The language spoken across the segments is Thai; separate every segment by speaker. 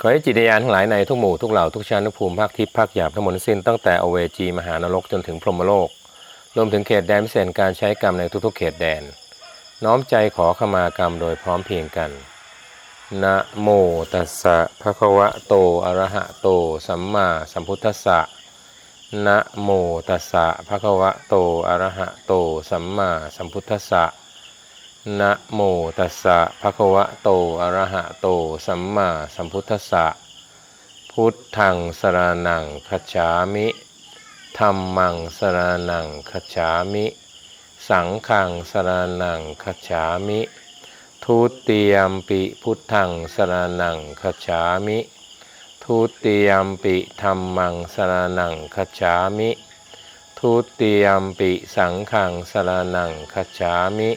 Speaker 1: ขอให้จิตญาณทั้งหลายในทุกหมู่ทุกเหล่าทุกชั้นทุกภูมิภาคทิพย์ภาคหยาบทั้งหมดสิ้นตั้งแต่อเวจีมหานรกจนถึงพรหมโลก รวมถึงเขตแดนพิเศษการใช้กรรมในทุกๆ เขตแดน น้อมใจขอขมากรรมโดยพร้อมเพียงกันนะโมตัสสะภะคะวะโตอะระหะโต สัมมาสัมพุทธัสสะนะโมตัสสะภะคะวะโตอะระหะโต สัมมาสัมพุทธัสสะ นะโมตัสสะภะคะวะโต อะระหะโต สัมมาสัมพุทธัสสะ พุทธังสรณังคัจฉามิธัมมังสรณังคัจฉามิ สังฆังสรณังคัจฉามิ ทุติยมปิพุทธังสรณังคัจฉามิ ทุติยมปิธัมมังสรณังคัจฉามิ ทุติยมปิสังฆังสรณังคัจฉามิ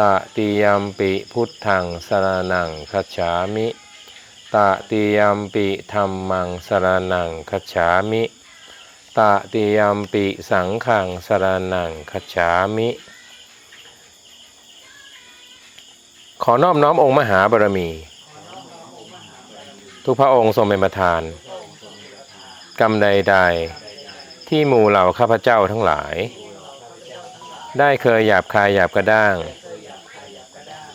Speaker 1: ตติยมปิพุทธังสรณังคัจฉามิตติยมปิธรรมังสรณังคัจฉามิตติยมปิสังฆังสรณังคัจฉามิ ขอนอบน้อมองค์มหาบารมี ทุกพระองค์ทรงเป็นประธาน กรรมใด ๆ ที่หมู่เหล่าข้าพเจ้าทั้งหลาย ได้เคยหยาบคายหยาบกระด้าง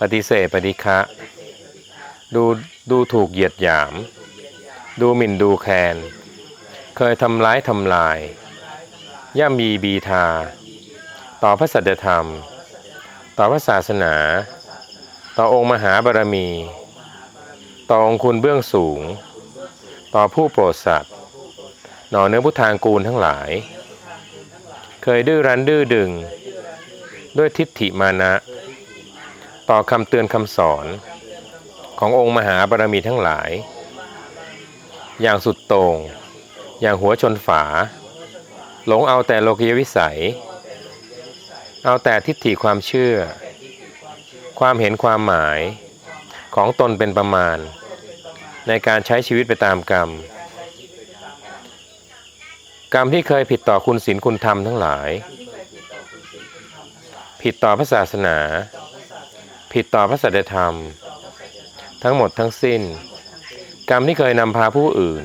Speaker 1: ปฏิเสธปฏิฆะดูดูถูกเหยียดหยาม ดูหมิ่นดูแคลนเคยทำร้ายทำลาย ย่ำยีบีทา ต่อพระสัจธรรม ต่อพระศาสนา ต่อองค์มหาบารมี ต่อองค์คุณเบื้องสูง ต่อผู้โปรดสัตว์หน่อเนื้อพุทธางกูลทั้งหลาย เคยดื้อรั้นดื้อดึง ด้วยทิฏฐิมานะ ต่อคำเตือนคำสอนขององค์มหาบารมีทั้งหลาย อย่างสุดโต่งอย่างหัวชนฝา หลงเอาแต่โลกียวิสัย เอาแต่ทิฏฐิความเชื่อ ความเห็นความหมายของตนเป็นประมาณ ในการใช้ชีวิตไปตามกรรม กรรมที่เคยผิดต่อคุณศีลคุณธรรมทั้งหลาย ผิดต่อพระศาสนา ผิดต่อพระสัจธรรม ทั้งหมดทั้งสิ้น กรรมที่เคยนำพาผู้อื่น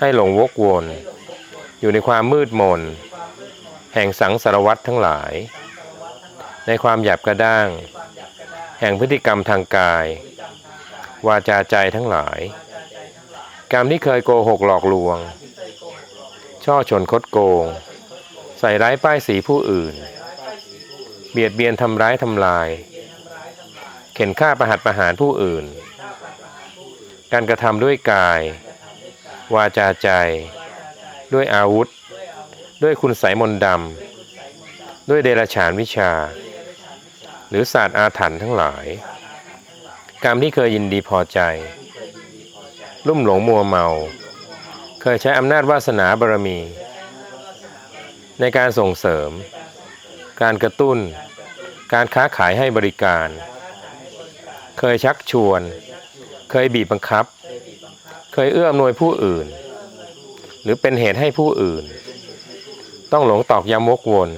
Speaker 1: ให้หลงวกวน อยู่ในความมืดมน แห่งสังสารวัตทั้งหลาย ในความหยาบกระด้าง แห่งพฤติกรรมทางกาย วาจาใจทั้งหลาย กรรมที่เคยโกหกหลอกลวง ช่อชนคดโกง ใส่ร้ายป้ายสีผู้อื่น เบียดเบียนทำร้ายทำลาย เข็นฆ่าประหัตประหารผู้อื่น การกระทำด้วยกาย วาจาใจ ด้วยอาวุธ ด้วยคุณไสยมนต์ดำด้วยเดรัจฉานวิชา หรือศาสตร์อาถรรพ์ทั้งหลาย กรรมที่เคยยินดีพอใจ ลุ่มหลงมัวเมา เคยใช้อำนาจวาสนาบารมี ในการส่งเสริม การกระตุ้น การค้าขายให้บริการ เคยชักชวน เคยบีบบังคับ เคยเอื้ออำนวยผู้อื่น หรือเป็นเหตุให้ผู้อื่น ต้องหลงตอกย้ำวกวน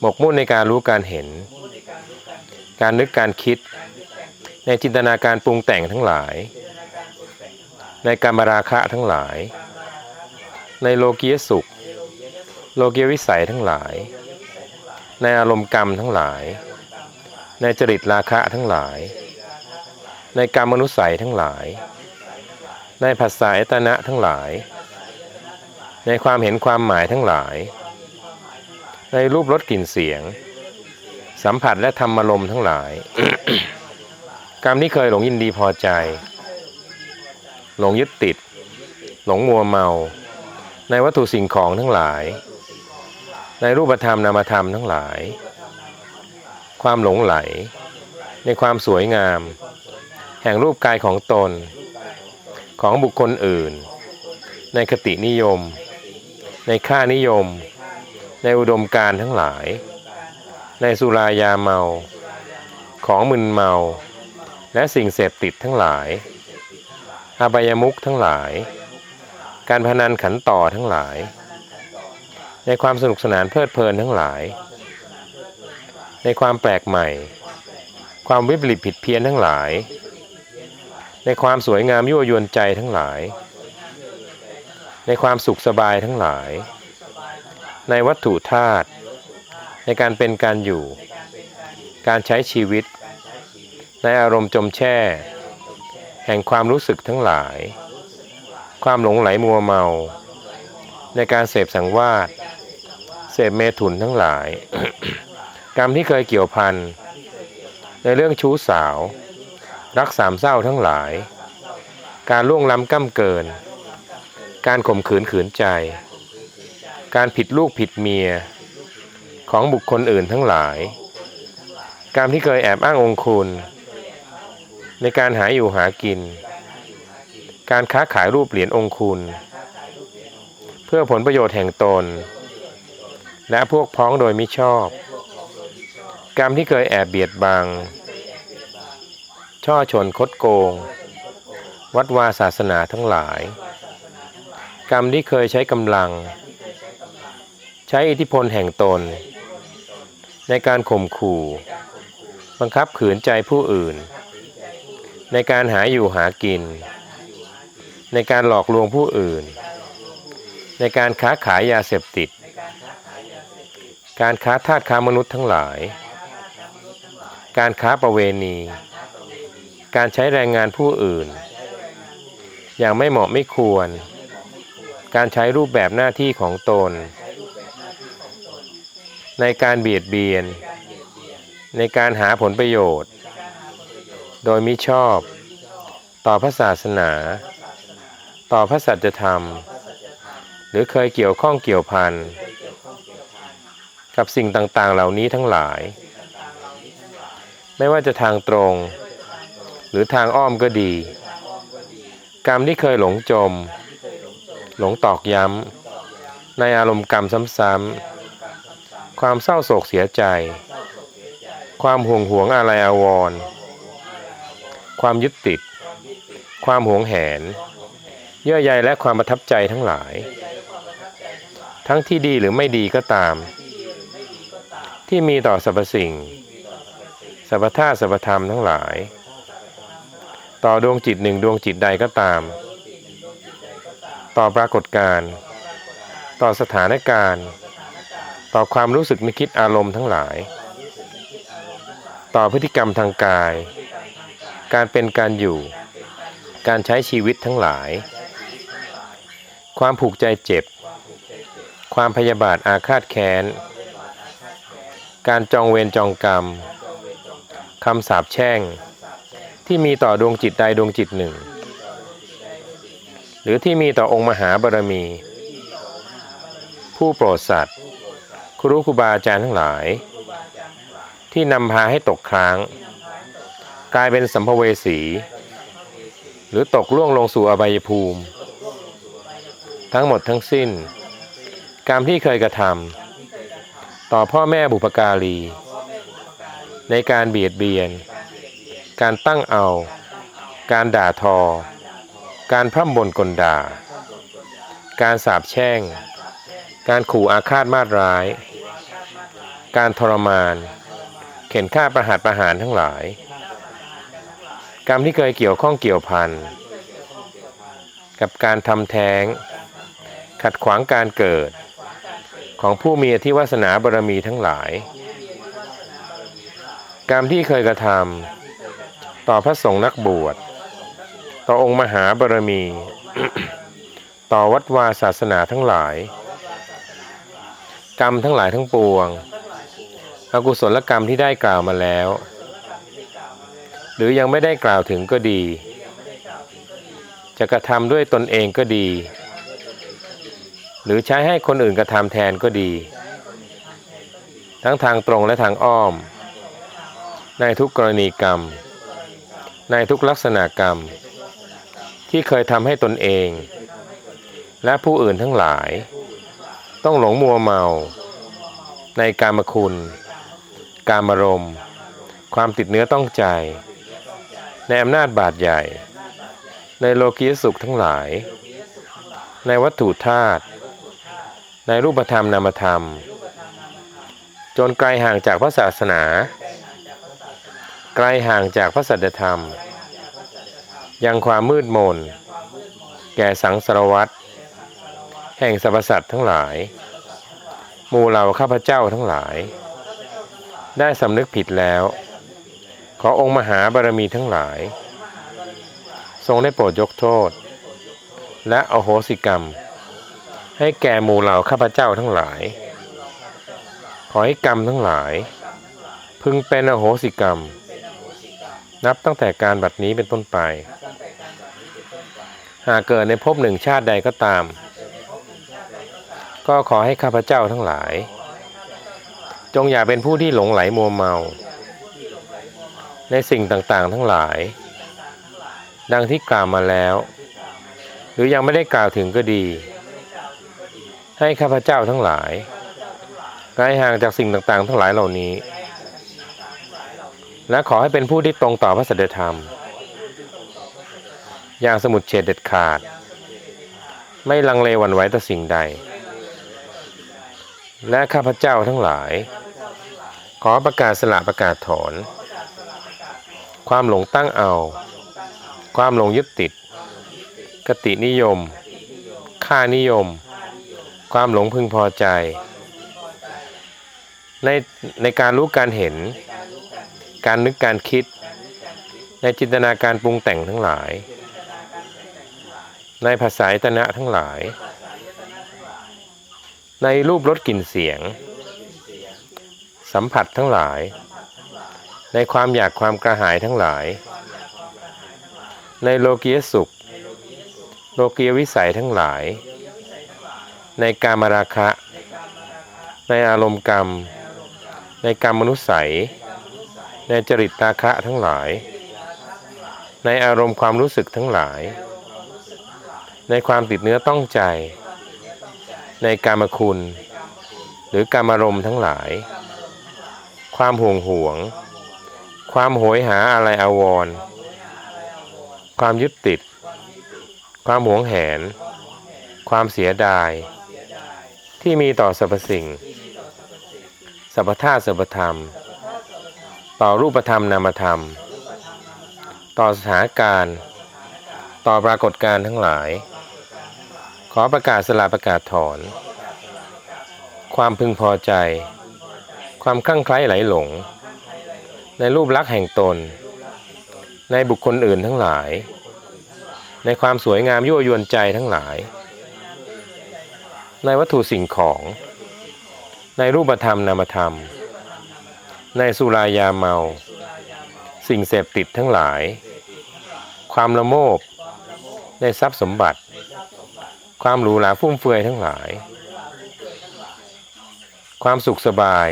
Speaker 1: หมกมุ่นในการรู้การเห็น การนึกการคิด ในจินตนาการปรุงแต่งทั้งหลาย ในการมราคะทั้งหลาย ในโลกียสุข โลกียวิสัยทั้งหลาย ในอารมณ์กรรมทั้งหลาย ในจริตราคะทั้งหลาย ในกรรมมนุสัยทั้งหลาย ในภาษาอตนะทั้งหลาย ในความเห็นความหมายทั้งหลาย ในรูปรสกลิ่นเสียง สัมผัสและธรรมารมณ์ทั้งหลาย กรรมที่เคยหลงยินดีพอใจ หลงยึดติด หลงมัวเมา ในวัตถุสิ่งของทั้งหลาย ในรูปธรรมนามธรรมทั้งหลาย ความหลงไหล ในความสวยงาม แห่งรูปกายของตน ของบุคคลอื่น ในคตินิยม ในค่านิยม ในอุดมการทั้งหลาย ในสุรายาเมา ของมึนเมา และสิ่งเสพติดทั้งหลายอบายมุขทั้งหลาย การพนันขันต่อทั้งหลาย ในความสนุกสนานเพลิดเพลินทั้งหลาย ในความแปลกใหม่ ความวิปริตผิดเพี้ยนทั้งหลายในในความสวยงามยั่วยวนใจทั้งหลาย ในความสุขสบายทั้งหลาย ในวัตถุธาตุในการเป็นการอยู่ การใช้ชีวิต ในอารมณ์จมแช่ แห่งความรู้สึกทั้งหลาย ความหลงไหลมัวเมา ในการเสพสังวาสเสพเมถุนทั้งหลาย กรรมที่เคยเกี่ยวพันในเรื่องชู้สาว รักสามเศร้าทั้งหลาย การล่วงล้ำก้ำเกิน การข่มขืนขืนใจ การผิดลูกผิดเมีย ของบุคคลอื่นทั้งหลาย กรรมที่เคยแอบอ้างองคุณ ในการหาอยู่หากิน การค้าขายรูปเหรียญองคุณ เพื่อผลประโยชน์แห่งตน และพวกพ้องโดยมิชอบ กรรมที่เคยแอบเบียดบัง ช่อชนคดโกง วัดวาศาสนาทั้งหลาย กรรมที่เคยใช้กำลัง ใช้อิทธิพลแห่งตน ในการข่มขู่ บังคับขืนใจผู้อื่น ในการหาอยู่หากิน ในการหลอกลวงผู้อื่น ในการค้าขายยาเสพติด การค้าทาสค้ามนุษย์ทั้งหลาย การค้าประเวณี การใช้แรงงานผู้อื่น อย่างไม่เหมาะไม่ควร การใช้รูปแบบหน้าที่ของตน ในการเบียดเบียน ในการหาผลประโยชน์ โดยมิชอบ ต่อพระศาสนา ต่อพระสัจธรรม หรือเคยเกี่ยวข้องเกี่ยวพันกับสิ่งต่างๆ เหล่านี้ทั้งหลาย ไม่ว่าจะทางตรง หรือทางอ้อมก็ดี กรรมที่เคยหลงจม หลงตอกย้ำในอารมณ์กรรมซ้ำๆความเศร้าโศกเสียใจ ความห่วงหวงอะไรอาวร ความยึดติด ความหวงแหน เยื่อใยและความประทับใจทั้งหลาย ทั้งที่ดีหรือไม่ดีก็ตาม ที่มีต่อสรรพสิ่งสรรพธาตุสรรพธรรมทั้งหลาย ต่อดวงจิตหนึ่งดวงจิตใดก็ตาม ต่อปรากฏการณ์ต่อสถานการณ์ ต่อความรู้สึกนึกคิดอารมณ์ทั้งหลาย ต่อพฤติกรรมทางกาย การเป็นการอยู่ การใช้ชีวิตทั้งหลาย ความผูกใจเจ็บ ความพยาบาทอาฆาตแค้น การจองเวรจองกรรม คำสาปแช่ง ที่มีต่อดวงจิตใดดวงจิตหนึ่ง หรือที่มีต่อองค์มหาบารมี ผู้โปรดสัตว์ครูครูบาอาจารย์ทั้งหลาย ที่นำพาให้ตกค้าง กลายเป็นสัมภเวสี หรือตกล่วงลงสู่อบายภูมิ ทั้งหมดทั้งสิ้น กรรมที่เคยกระทำต่อพ่อแม่บุปการี ในการเบียดเบียน การตั้งเอา การด่าทอ การพร่ำบ่นกลด่า การสาปแช่ง การขู่อาฆาตมาตร้าย การทรมาน เข็นฆ่าประหัตประหารทั้งหลาย กรรมที่เคยเกี่ยวข้องเกี่ยวพันกับการทำแท้งขัดขวางการเกิด ของผู้มีอธิวาสนาบารมีทั้งหลาย กรรมที่เคยกระทำต่อพระสงฆ์นักบวช ต่อองค์มหาบารมี ต่อวัดวาศาสนาทั้งหลาย กรรมทั้งหลายทั้งปวง อกุศลกรรมที่ได้กล่าวมาแล้ว หรือยังไม่ได้กล่าวถึงก็ดี จะกระทำด้วยตนเองก็ดี หรือใช้ให้คนอื่นกระทำแทนก็ดี ทั้งทางตรงและทางอ้อม ในทุกกรณีกรรม ในทุกลักษณะกรรม ที่เคยทำให้ตนเอง และผู้อื่นทั้งหลาย ต้องหลงมัวเมา ในการมคุณ การมารมณ์ความติดเนื้อต้องใจ ในอำนาจบาดใหญ่ ในโลกียสุขทั้งหลาย ในวัตถุธาตุ ในรูปธรรมนามธรรม จนไกลห่างจากพระศาสนา ไกลห่างจากพระสัจธรรม ยังความมืดมน แก่สังสารวัตรแห่งสรรพสัตว์ทั้งหลาย หมู่เหล่าข้าพเจ้าทั้งหลาย ได้สำนึกผิดแล้ว ขอองค์มหาบารมีทั้งหลาย ทรงได้โปรดยกโทษ และอโหสิกรรม ให้แก่หมู่เหล่าข้าพเจ้าทั้งหลาย ขอให้กรรมทั้งหลาย พึงเป็นอโหสิกรรม นับตั้งแต่การบัดนี้เป็นต้นไป หากเกิดในภพหนึ่งชาติใดก็ตาม ก็ขอให้ข้าพเจ้าทั้งหลาย จงอย่าเป็นผู้ที่หลงไหลมัวเมา ในสิ่งต่างๆทั้งหลาย ดังที่กล่าวมาแล้ว หรือยังไม่ได้กล่าวถึงก็ดี ให้ข้าพเจ้าทั้งหลายไกลห่างจากสิ่งต่างๆ ทั้งหลายเหล่านี้ และขอให้เป็นผู้ที่ตรงต่อพระสัจธรรม อย่างสมุดเฉดเด็ดขาด ไม่ลังเลหวั่นไหวต่อสิ่งใด และข้าพเจ้าทั้งหลาย ขอประกาศสละประกาศถอน ความหลงตั้งเอา ความหลงยึดติด กตินิยม ค่านิยม ความหลงพึงพอใจ ในในการรู้การเห็น การนึกการคิด ในจินตนาการปรุงแต่งทั้งหลาย ในภาษาตนะทั้งหลาย ในรูปรสกลิ่นเสียง สัมผัสทั้งหลาย ในความอยากความกระหายทั้งหลาย ในโลกียสุข โลกียวิสัยทั้งหลาย ในกามราคะ ในอารมณ์กรรม ในกรรมมนุษย์ใสยในจริตราคะทั้งหลาย ในอารมณ์ความรู้สึกทั้งหลาย ในความติดเนื้อต้องใจ ในกามคุณ หรือกามารมณ์ทั้งหลาย ความห่วงหวง ความโหยหาอะไรอาวรณ์ความยึดติด ความหวงแหนความเสียดาย ที่มีต่อสรรพสิ่งสรรพธาตุสรรพธรรม ต่อรูปธรรมนามธรรม ต่อสถานการณ์ ต่อปรากฏการณ์ทั้งหลาย ขอประกาศสละประกาศถอน ความพึงพอใจ ความคลั่งไคล้ไหลหลง ในรูปลักษณ์แห่งตน ในบุคคลอื่นทั้งหลาย ในความสวยงามยั่วยวนใจทั้งหลาย ในวัตถุสิ่งของ ในรูปธรรมนามธรรม ในสุรายาเมา สิ่งเสพติดทั้งหลาย ความละโมบ ในทรัพย์สมบัติ ความหรูหราฟุ่มเฟือยทั้งหลาย ความสุขสบาย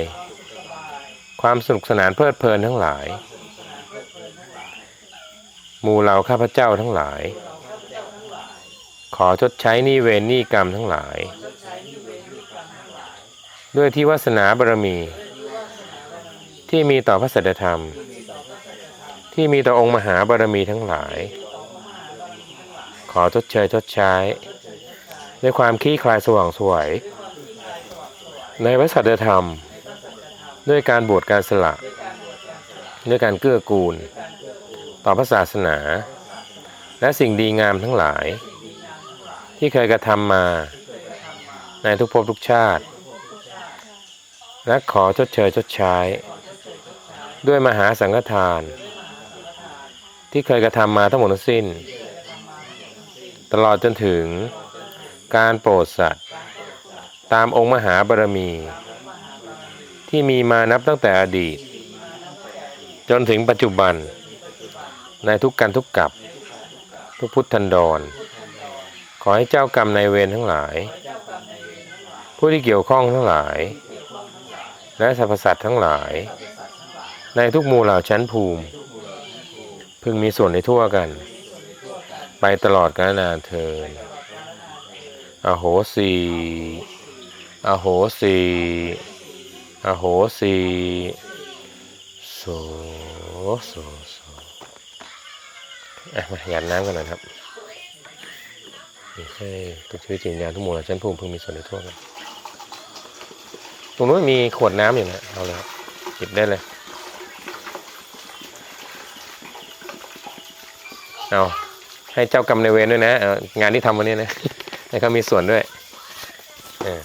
Speaker 1: ความสนุกสนานเพลิดเพลินทั้งหลายหมู่เหล่าข้าพเจ้าทั้งหลาย ขอชดใช้นี้เวรนี้กรรมทั้งหลาย ด้วยที่วาสนาบารมี ที่มีต่อพระสัจธรรม ที่มีต่อองค์มหาบารมีทั้งหลาย ขอชดเชยชดใช้ ด้วยความขี้คลายสว่างสวย ในพระสัจธรรม ด้วยการบวชการสละ ด้วยการเกื้อกูล ต่อพระศาสนา และสิ่งดีงามทั้งหลาย ที่เคยกระทำมา ในทุกภพทุกชาติ และขอชดเชยชดใช้ ด้วยมหาสังฆทาน ที่เคยกระทำมาทั้งหมดทั้งสิ้น ตลอดจนถึงการโปรดสัตว์ ตามองค์มหาบารมี ที่มีมานับตั้งแต่อดีต จนถึงปัจจุบัน ในทุกการทุกกับ ทุกพุทธันดร ขอให้เจ้ากรรมนายเวรทั้งหลาย ผู้ที่เกี่ยวข้องทั้งหลาย และสรรพสัตว์ทั้งหลาย ในทุกหมู่เหล่าชั้นภูมิ พึงมีส่วนในทั่วกัน ไปตลอดกาลนานเทินอโหสีอโหสีอโหสีโสโสโสอะมาหยาดน้ำกันหน่อยครับนี่ให้ทุกชีวิตจิตวิญญาณทุกหมู่เหล่าชั้นภูมิพึงมีส่วนในทั่วกัน ตรงนู้นมีขวดน้ำอยู่นะเอาเลยหยิบได้เลย เอาให้เจ้ากรรมในเวรด้วยนะงานที่ทำวันนี้นะให้เขามีส่วนด้วยเออ